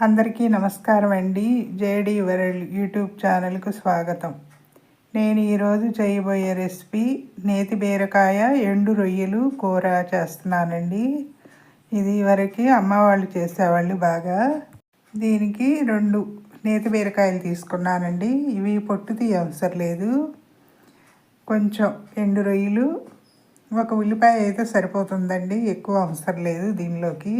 అందరికీ నమస్కారం అండి. జేడి వరల్డ్ యూట్యూబ్ ఛానల్కు స్వాగతం. నేను ఈరోజు చేయబోయే రెసిపీ నేతి బీరకాయ ఎండు రొయ్యలు కూర చేస్తున్నానండి. ఇది వరకు అమ్మ వాళ్ళు చేసేవాళ్ళు బాగా. దీనికి రెండు నేతి బీరకాయలు తీసుకున్నానండి. ఇవి పొట్టు తీయ అవసరం లేదు. కొంచెం ఎండు రొయ్యలు ఒక ఉల్లిపాయ అయితే సరిపోతుందండి. ఎక్కువ అవసరం లేదు దీనిలోకి.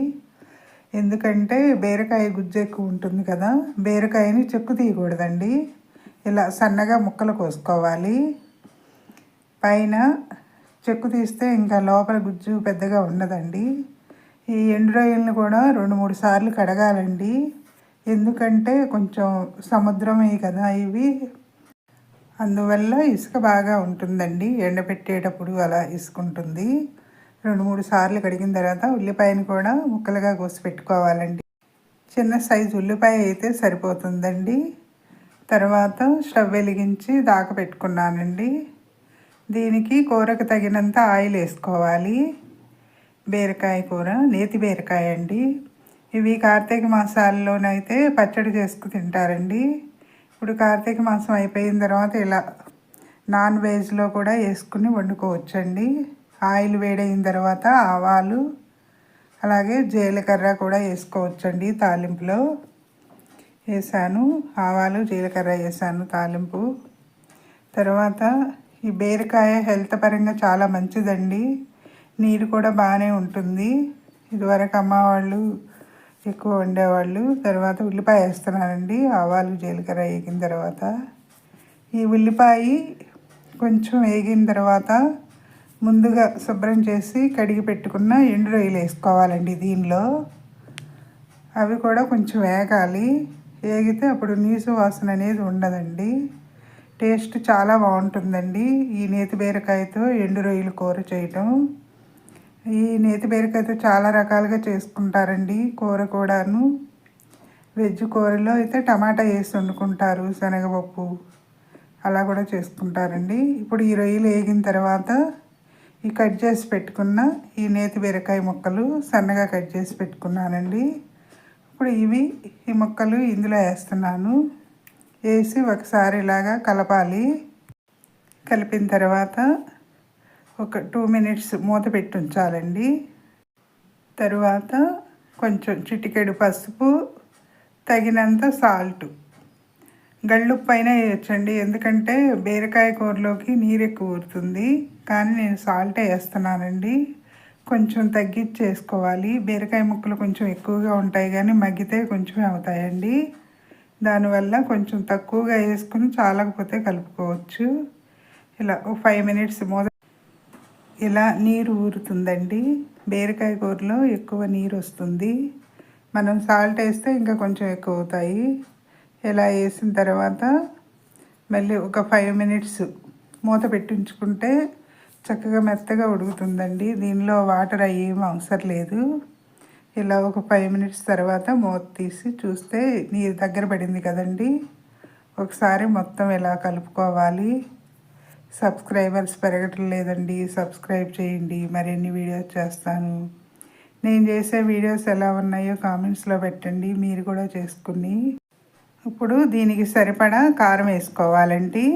ఎందుకంటే బీరకాయ గుజ్జు ఎక్కువ ఉంటుంది కదా బీరకాయని చెక్కు తీయకూడదండి. ఇలా సన్నగా ముక్కలు కోసుకోవాలి. పైన చెక్కు తీస్తే ఇంకా లోపల గుజ్జు పెద్దగా ఉండదండి. ఈ ఎండు రొయ్యలను కూడా రెండు మూడు సార్లు కడగాలండి. ఎందుకంటే కొంచెం సముద్రమే కదా ఇవి. అందువల్ల ఇసుక బాగా ఉంటుందండి ఎండబెట్టేటప్పుడు అలా ఇసుక ఉంటుంది రెండు మూడు సార్లు కడిగిన తర్వాత ఉల్లిపాయని కూడా ముక్కలుగా కోసి పెట్టుకోవాలండి. చిన్న సైజు ఉల్లిపాయ అయితే సరిపోతుందండి. తర్వాత స్టవ్ వెలిగించి దాక పెట్టుకున్నానండి. దీనికి కూరకు తగినంత ఆయిల్ వేసుకోవాలి. బీరకాయ కూర నేతి బీరకాయ అండి. ఇవి కార్తీక మాసాల్లోనైతే పచ్చడి చేసుకు తింటారండి. ఇప్పుడు కార్తీక మాసం అయిపోయిన తర్వాత ఇలా నాన్ వెజ్లో కూడా వేసుకుని వండుకోవచ్చండి. ఆయిల్ వేడైన తర్వాత ఆవాలు అలాగే జీలకర్ర కూడా వేసుకోవచ్చండి తాలింపులో. వేసాను ఆవాలు జీలకర్ర వేసాను తాలింపు. తర్వాత ఈ బీరకాయ హెల్త్ పరంగా చాలా మంచిదండి. నీరు కూడా బాగానే ఉంటుంది. ఇదివరకు అమ్మ వాళ్ళు ఎక్కువ వండేవాళ్ళు. తర్వాత ఉల్లిపాయ వేస్తున్నానండి ఆవాలు జీలకర్ర వేగిన తర్వాత. ఈ ఉల్లిపాయ కొంచెం వేగిన తర్వాత ముందుగా శుభ్రం చేసి కడిగి పెట్టుకున్న ఎండు రొయ్యలు వేసుకోవాలండి దీనిలో. అవి కూడా కొంచెం వేగాలి. వేగితే అప్పుడు నీసు వాసన అనేది ఉండదండి. టేస్ట్ చాలా బాగుంటుందండి. ఈ నేతి బీరకాయతో ఎండు రొయ్యలు కూర చేయటం. ఈ నేతి బీరకాయతో చాలా రకాలుగా చేసుకుంటారండి కూర కూడాను. వెజ్ కూరలో అయితే టమాటా వేసి వండుకుంటారు శనగపప్పు. అలా కూడా చేసుకుంటారండి. ఇప్పుడు ఈ రొయ్యలు వేగిన తర్వాత ఈ కట్ చేసి పెట్టుకున్న ఈ నేతి బీరకాయ ముక్కలు సన్నగా కట్ చేసి పెట్టుకున్నానండి. ఇప్పుడు ఇవి ఈ ముక్కలు ఇందులో వేస్తున్నాను. వేసి ఒకసారి ఇలాగా కలపాలి. కలిపిన తర్వాత ఒక టూ మినిట్స్ మూత పెట్టి ఉంచాలండి. తరువాత కొంచెం చిటికెడు పసుపు తగినంత సాల్ట్. గళ్ళు పైన వేయచ్చండి. ఎందుకంటే బీరకాయ కూరలోకి నీరు ఎక్కువ ఊరుతుంది. కానీ నేను సాల్ట్ వేస్తున్నానండి. కొంచెం తగ్గించి చేసుకోవాలి బీరకాయ ముక్కలు కొంచెం ఎక్కువగా ఉంటాయి కానీ మగ్గితే కొంచెం అవుతాయండి. దానివల్ల కొంచెం తక్కువగా వేసుకుని చాలకపోతే కలుపుకోవచ్చు. ఇలా ఒక ఫైవ్ మినిట్స్ మొద ఇలా నీరు ఊరుతుందండి. బీరకాయ కూరలో ఎక్కువ నీరు వస్తుంది మనం సాల్ట్ వేస్తే ఇంకా కొంచెం ఎక్కువ అవుతాయి ఇలా వేసిన తర్వాత మళ్ళీ ఒక ఫైవ్ మినిట్స్ మూత పెట్టించుకుంటే చక్కగా మెత్తగా ఉడుకుతుందండి. దీనిలో వాటర్ అయ్యేం అవసరం లేదు. ఇలా ఒక ఫైవ్ మినిట్స్ తర్వాత మూత తీసి చూస్తే నీరు దగ్గర పడింది కదండి. ఒకసారి మొత్తం ఇలా కలుపుకోవాలి? సబ్స్క్రైబర్స్ పెరగటం లేదండి. సబ్స్క్రైబ్ చేయండి. మరిన్ని వీడియోస్ చేస్తాను. నేను చేసే వీడియోస్ ఎలా ఉన్నాయో కామెంట్స్లో పెట్టండి. మీరు కూడా చేసుకుని ఇప్పుడు దీనికి సరిపడా కారం వేసుకోవాలండి.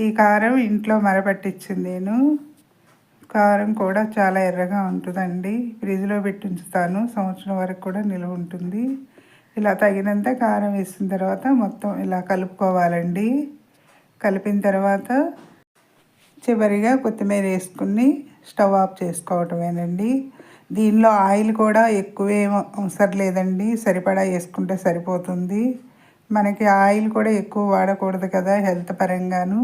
ఈ కారం ఇంట్లో మరపట్టించింది నేను. కారం కూడా చాలా ఎర్రగా ఉంటుందండి. ఫ్రిడ్జ్లో పెట్టి ఉంచుతాను. సంవత్సరం వరకు కూడా నిల్వ ఉంటుంది. ఇలా తగినంత కారం వేసిన తర్వాత మొత్తం ఇలా కలుపుకోవాలండి. కలిపిన తర్వాత చివరిగా కొత్తిమీర వేసుకుని స్టవ్ ఆఫ్ చేసుకోవటమేనండి. దీనిలో ఆయిల్ కూడా ఎక్కువేం అవసరం లేదండి. సరిపడా వేసుకుంటే సరిపోతుంది. మనకి ఆయిల్ కూడా ఎక్కువ వాడకూడదు కదా హెల్త్ పరంగాను.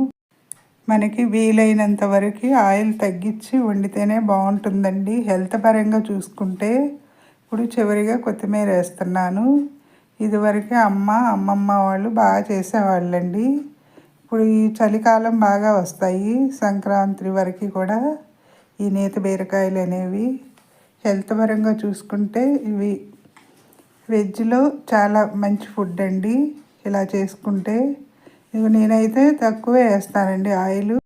మనకి వీలైనంత వరకు ఆయిల్ తగ్గించి వండితేనే బాగుంటుందండి. హెల్త్ పరంగా చూసుకుంటే ఇప్పుడు చివరిగా కొత్తిమీర వేస్తున్నాను. ఇదివరకు అమ్మ అమ్మమ్మ వాళ్ళు బాగా చేసేవాళ్ళండి. ఇప్పుడు ఈ చలికాలం బాగా వస్తాయి. సంక్రాంతి వరకు కూడా ఈ నేతి బీరకాయలు అనేవి. హెల్త్ పరంగా చూసుకుంటే ఇవి వెజ్లో చాలా మంచి ఫుడ్ అండి. ఇలా చేసుకుంటే ఇవి నేనైతే తక్కువే వేస్తానండి ఆయిల్.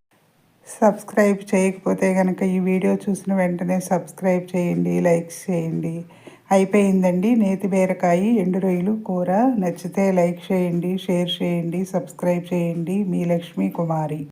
సబ్స్క్రైబ్ చేయకపోతే కనుక ఈ వీడియో చూసిన వెంటనే సబ్స్క్రైబ్ చేయండి లైక్స్ చేయండి. అయిపోయిందండి నేతి బీరకాయ ఎండు రొయ్యలు కూర. నచ్చితే లైక్ చేయండి షేర్ చేయండి సబ్స్క్రైబ్ చేయండి. మీ లక్ష్మీ కుమారి.